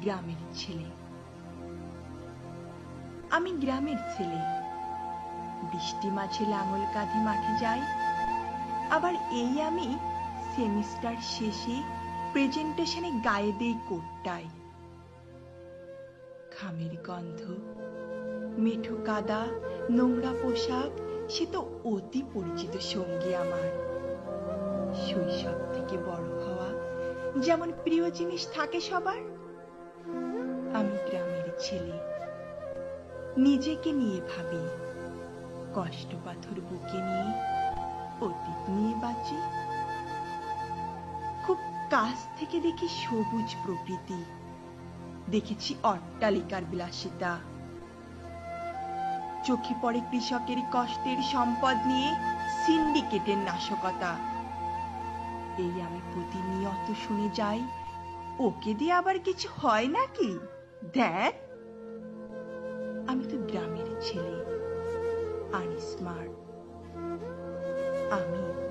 গ্রামের ছেলে। আমি গ্রামের ছেলে। বৃষ্টি মাঝে লাঙল কাঁধে মাঠে যাই। আবার এই আমি সেমিস্টার শেষে প্রেজেন্টেশনে গায়ে দেই কোটটাই। খামের গন্ধ, মেঠো কাদা, নোংরা পোশাক, সে তো অতি পরিচিত সঙ্গী আমার। শৈশব থেকে বড় হওয়া যেমন প্রিয় জিনিস থাকে সবার আমি গ্রামের ছেলে। নিজেকে নিয়ে ভাবি। কষ্ট পাথর বুকে নিয়ে, অতীত নিয়ে বাঁচি। খুব কাছ থেকে দেখি সবুজ প্রকৃতি। দেখেছি অট্টালিকার বিলাসিতা। চোখে পড়ে কৃষকের কষ্টের সম্পদ নিয়ে সিন্ডিকেটের নাশকতা। এই আমি প্রতিনিয়ত শুনে যাই। ওকে দিয়ে আবার কিছু হয় নাকি? দেখ। আমি তো গ্রামের ছেলে। আনস্মার্ট আমি